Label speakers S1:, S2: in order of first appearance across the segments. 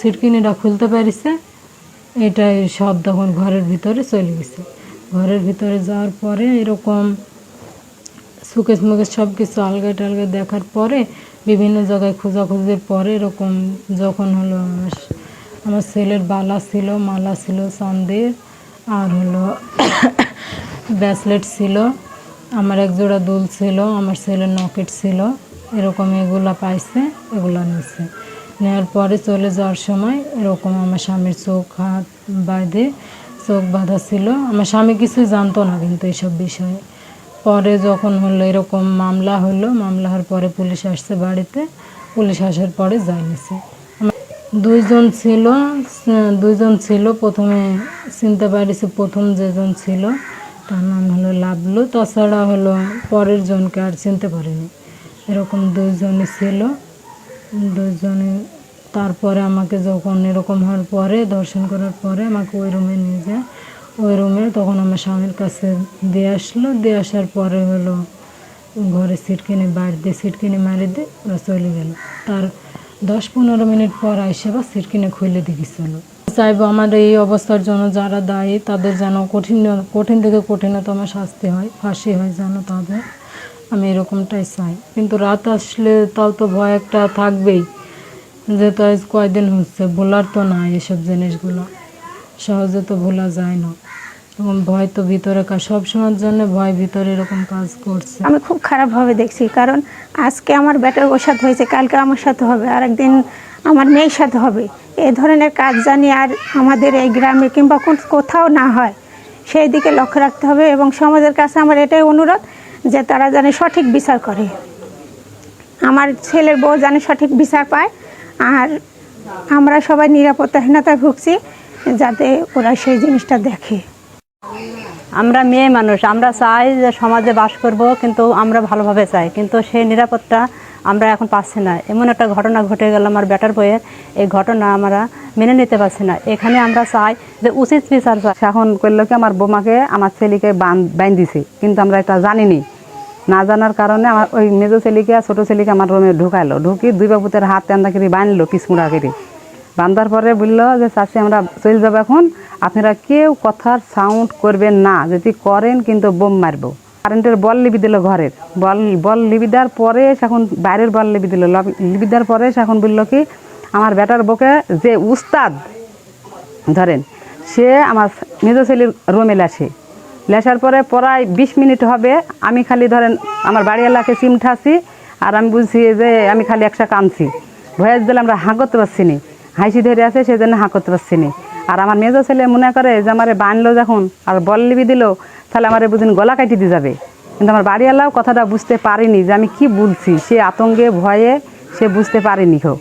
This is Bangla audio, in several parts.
S1: সিটকিনিটা খুলতে পারিছে, এটাই সব তখন ঘরের ভিতরে চলে গেছে। ঘরের ভিতরে যাওয়ার পরে এরকম সুকেশ মুকেশ সব কিছু আলগা টালগা দেখার পরে, বিভিন্ন জায়গায় খোঁজাখুঁজির পরে এরকম যখন হলো আমার আমার ছেলের বালা ছিল, মালা ছিল চান্দের আর হলো ব্রেসলেট ছিল, আমার এক জোড়া দুল ছিল, আমার ছেলের নকেট ছিল, এরকম এগুলা পাইছে, এগুলা নিছে। নেওয়ার পরে চলে যাওয়ার সময় এরকম আমার স্বামীর চোখ, হাত বাঁধে, চোখ বাঁধা ছিল। আমার স্বামী কিছুই জানতো না কিন্তু এইসব বিষয়ে। পরে যখন হলো এরকম মামলা হলো, মামলা হওয়ার পরে পুলিশ আসছে বাড়িতে। পুলিশ আসার পরে নিছে। দুইজন ছিল দুইজন ছিল, প্রথমে চিনতে পারিছি প্রথম যেজন ছিল, তার নাম হলো লাভলু তাছাড়া হলো পরের জনকে আর চিনতে পারিনি। এরকম দুইজনই ছিল। দুইজনে তারপরে আমাকে যখন এরকম হওয়ার পরে, দর্শন করার পরে আমাকে ওই রুমে নিয়ে যায়। ওই রুমে তখন আমার স্বামীর কাছে দিয়ে আসলো। দিয়ে আসার পরে হলো ঘরে সিট কিনে বাইরে দিয়ে, সিট কিনে মারি দিয়ে ওরা চলে গেল। তার দশ পনেরো মিনিট পর আইসে বা সিট কিনে খুলে দিয়েছিল চাইব আমার এই অবস্থার জন্য যারা দায়ী, তাদের যেন কঠিন কঠিন থেকে কঠিনতম শাস্তি হয়, ফাঁসি হয় যেন তাদের। আমি এরকমটাই চাই। কিন্তু রাত আসলে তাও তো ভয় একটা থাকবেই। যেহেতু আজ কয়দিন হচ্ছে, ভোলার তো না এসব জিনিসগুলো। সহজে তো ভোলা যায় না। এবং ভয় তো ভিতরে কাজ সব সময়ের জন্য ভয় ভিতরে এরকম কাজ করছে।
S2: আমি খুব খারাপভাবে দেখছি, কারণ আজকে আমার ব্যাটার ওর সাথে হয়েছে, কালকে আমার সাথে হবে আর একদিন আমার মেয়ের সাথে হবে। এই ধরনের কাজ জানি আর আমাদের এই গ্রামে কিংবা কোথাও না হয়। সেই দিকে লক্ষ্য রাখতে হবে এবং সমাজের কাছে আমার এটাই অনুরোধ যে তারা যেন সঠিক বিচার করে। আমার ছেলের বউ যেন সঠিক বিচার পায়, আর আমরা সবাই নিরাপত্তাহীনতায় ভুগছি যাতে ওরা সেই জিনিসটা দেখে।
S3: আমরা মেয়ে মানুষ, আমরা চাই যে সমাজে বাস করব, কিন্তু আমরা ভালোভাবে চাই। কিন্তু সেই নিরাপত্তা আমরা এখন পাচ্ছি না। এমন একটা ঘটনা ঘটে গেল আমার ব্যাটার বইয়ের এই ঘটনা আমরা মেনে নিতে পারছি না। এখানে আমরা চাই যে উচিত বিচার
S4: এখন করল কি আমার বোমাকে আমার ছেলেকে বান দিছে? কিন্তু আমরা এটা জানিনি। না জানার কারণে আমার ওই মেজো ছেলেকে আর ছোটো ছেলেকে আমার রুমে ঢুকালো। ঢুকি দুই বাবুতের হাত টান্দা করে বাঁধলো পিসমুড়া করে। বান্ধার পরে বলল যে চাষি আমরা চলে যাব এখন। আপনারা কেউ কথার সাউন্ড করবেন না। যদি করেন কিন্তু বোম মারবো। কারেন্টের বল লিবি দিল ঘরের। বল বল লিবি দেওয়ার পরে এখন বাইরের বল লিবি দিল। লিবি দেওয়ার পরে এখন বলল কি, আমার বেটার বকে যে উস্তাদ, ধরেন, সে আমার মেজো ছেলের রুমে লেসে। লেসার পরে প্রায় বিশ মিনিট হবে। আমি খালি ধরেন আমার বাড়ি এলাকে সিম ঠাসি, আর আমি বুঝছি যে আমি খালি একসা কানছি ভয়েস দিলে আমরা হাঁ করতে পারছি নি। হাসি ধরে আছে সেই জন্য হাঁ করতে পারছি নি। আর আমার মেজো ছেলে মনে করে যে আমারে বানলো যখন, আর বল লিবি দিল, তাহলে আমারে বুঝিন গলা কাটি দিয়ে যাবে। কিন্তু আমার বাড়িওয়ালাও কথাটা বুঝতে পারিনি যে আমি কি বলছি। সে আতঙ্কে, ভয়ে সে বুঝতে পারেনি হোক।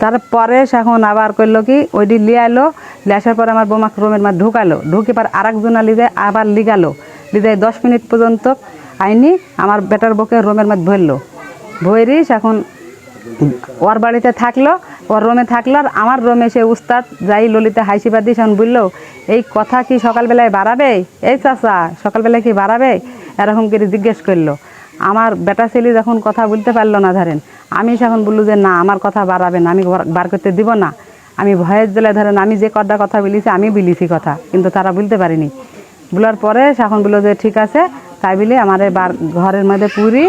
S4: তারপরে এখন আবার করল কি ওইটি লিয়ে আলো লিয়ে আসার পরে আমার বোমাকে রুমের মধ্যে ঢুকালো ঢুকে পর আর একজনা লিদে আবার লিগালো। লিদে দশ মিনিট পর্যন্ত আইনি আমার বেটার বকে রুমের মধ্যে ভরলো ভরি এখন ওর বাড়িতে থাকল, ওর রুমে থাকল, আর আমার রুমে সে উস্তাদ যাই ললিতা হাইসিবাদ দিয়ে সেখন বলল, এই কথা কি সকালবেলায় বাড়াবে? এই চাচা, সকালবেলায় কি বাড়াবে? এরকম করে জিজ্ঞেস করল। আমার বেটা ছেলে যখন কথা বলতে পারল না ধরেন, আমি তখন বলল যে না, আমার কথা বাড়াবে না, আমি বার করতে দিব না, আমি ভয়ের জেলে ধরেন আমি যে কটা কথা বলেছি, আমি বলেছি কথা, কিন্তু তারা বলতে পারিনি। বলার পরে এখন বলল যে ঠিক আছে, তাই বলে আমার বার, ঘরের মধ্যে পুরি,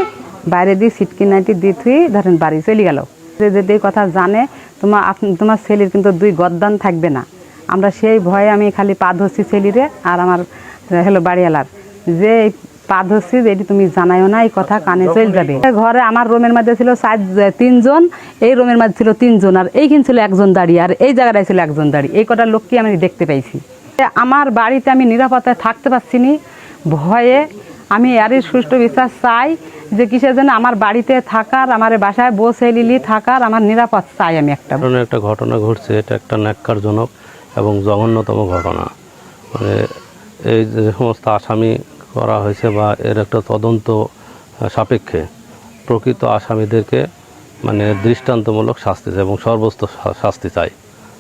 S4: বাইরে দিয়ে সিটকি নাইটি দিয়ে থুই, ধরেন বাড়ি চলে গেল। যে যদি কথা জানে তোমার তোমার ছেলের কিন্তু দুই গদ্দান থাকবে না। আমরা সেই ভয়ে আমি খালি পা ধরছি ছেলিরে আর আমার, হলো বাড়িওয়ালার। যে পা ধরছি যে এটি তুমি জানাইও না এই কথা কানে চলে যাবে। ঘরে আমার রুমের মধ্যে ছিল সাত তিনজন এই রুমের মধ্যে ছিল তিনজন আর এইখানে ছিল একজন দাঁড়িয়ে আর এই জায়গাটায় ছিল একজন দাঁড়িয়ে এই কটা লোককে আমি দেখতে পাইছি আমার বাড়িতে আমি নিরাপত্তায় থাকতে পারছি নি। ভয়ে আমি এরই সুষ্ঠু বিশ্বাস চাই যে কিসের জন্য আমার বাড়িতে থাকার আমার বাসায় বসে লিলি থাকার আমার নিরাপদ চাই আমি একটা।
S5: ধরনের একটা ঘটনা ঘটছে এটা একটা ন্যাক্কারজনক এবং জঘন্যতম ঘটনা। মানে এই যে সমস্ত আসামি করা হয়েছে বা এর একটা তদন্ত সাপেক্ষে প্রকৃত আসামিদেরকে মানে দৃষ্টান্তমূলক শাস্তি চাই এবং সর্বোচ্চ শাস্তি চাই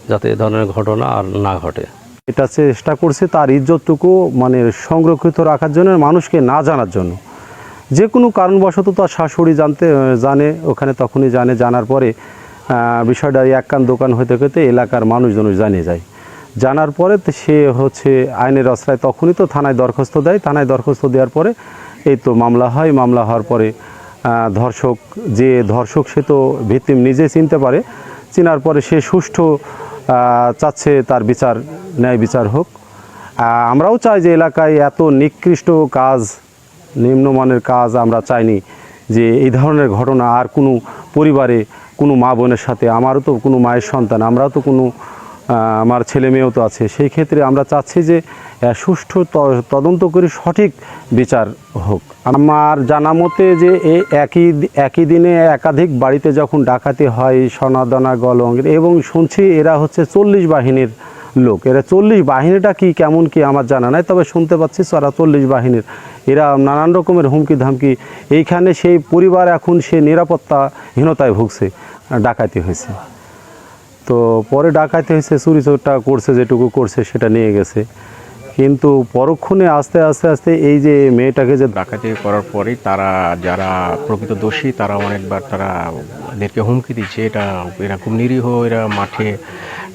S5: যাতে এ ধরনের ঘটনা আর না ঘটে।
S6: এটা চেষ্টা করছে তার ইজ্জতটুকু মানে সংরক্ষিত রাখার জন্য, মানুষকে না জানার জন্য। যে কোনো কারণবশত তার শাশুড়ি জানতে জানে, ওখানে তখনই জানে, জানার পরে বিষয়টা এক কান দোকান হইতে হইতে এলাকার মানুষজন জানিয়ে যায়। জানার পরে সে হচ্ছে আইনের আশ্রয় তখনই তো থানায় দরখাস্ত দেয়। থানায় দরখাস্ত দেওয়ার পরে এই তো মামলা হয়। মামলা হওয়ার পরে ধর্ষক যে ধর্ষক সে তো ভিত্তিম নিজে চিনতে পারে। চিনার পরে সে সুষ্ঠু চাচ্ছে তার বিচার, ন্যায় বিচার হোক। আমরাও চাই যে এলাকায় এত নিকৃষ্ট কাজ, নিম্নমানের কাজ আমরা চাইনি যে এই ধরনের ঘটনা আর কোনো পরিবারে, কোনো মা বোনের সাথে, আমারও তো কোনো মায়ের সন্তান, আমরাও তো কোনো আমার ছেলে মেয়েও তো আছে। সেই ক্ষেত্রে আমরা চাচ্ছি যে সুষ্ঠু তদন্ত করে সঠিক বিচার হোক। আমার জানা মতে যে এই একই একই দিনে একাধিক বাড়িতে যখন ডাকাতি হয়, সোনাদানা, গলং এবং শুনছি এরা হচ্ছে চল্লিশ বাহিনীর লোক। এরা চল্লিশ বাহিনীটা কি, কেমন কি আমার জানা নাই, তবে শুনতে পাচ্ছি তারা চল্লিশ বাহিনীর। এরা নানান রকমের হুমকি ধামকি এইখানে সেই পরিবার এখন সে নিরাপত্তাহীনতায় ভুগছে, ডাকাতি হয়েছে। তো পরে ডাকাতি হয়েছে, চুরি চোরটা করছে, যেটুকু করছে সেটা নিয়ে গেছে। কিন্তু পরক্ষণে আস্তে আস্তে আস্তে এই যে মেয়েটাকে যে
S7: ডাকাতি করার পরেই তারা যারা প্রকৃত দোষী, তারা অনেকবার তারা এদেরকে হুমকি দিচ্ছে। এটা, এরা খুব নিরীহ, এরা মাঠে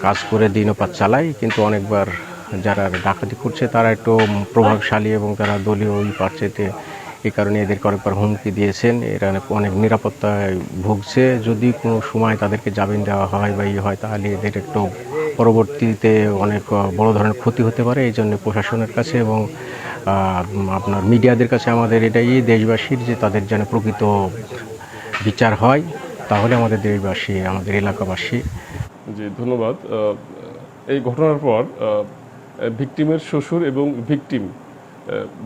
S7: কাজ করে দিনপাত চালায়। কিন্তু অনেকবার যারা ডাকাতি করছে তারা একটু প্রভাবশালী এবং তারা দলীয় ওই পার্চেতে এই কারণে এদেরকে অনেকবার হুমকি দিয়েছেন। এরা অনেক নিরাপত্তায় ভুগছে। যদি কোনো সময় তাদেরকে জামিন দেওয়া হয় বা ইয়ে হয়, তাহলে এদের একটু পরবর্তীতে অনেক বড় ধরনের ক্ষতি হতে পারে। এই জন্য প্রশাসনের কাছে এবং আপনার মিডিয়াদের কাছে আমাদের এটাই, দেশবাসীর যে তাদের যেন প্রকৃত বিচার হয়, তাহলে আমাদের দেশবাসী, আমাদের এলাকাবাসী।
S8: জি, ধন্যবাদ। এই ঘটনার পর ভিকটিমের শ্বশুর এবং ভিকটিম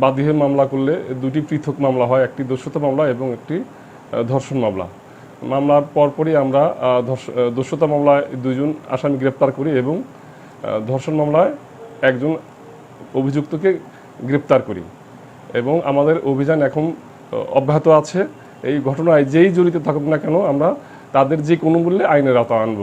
S8: বাদী মামলা করলে দুটি পৃথক মামলা হয়, একটি দস্যুতা মামলা এবং একটি ধর্ষণ মামলা। মামলার পরপরই আমরা দস্যুতা মামলায় দুজন আসামি গ্রেপ্তার করি এবং ধর্ষণ মামলায় একজন অভিযুক্তকে গ্রেপ্তার করি এবং আমাদের অভিযান এখন অব্যাহত আছে। এই ঘটনায় যেই জড়িত থাকুক না কেন আমরা তাদের যে কোনো মূল্যে আইনের আওতা আনব।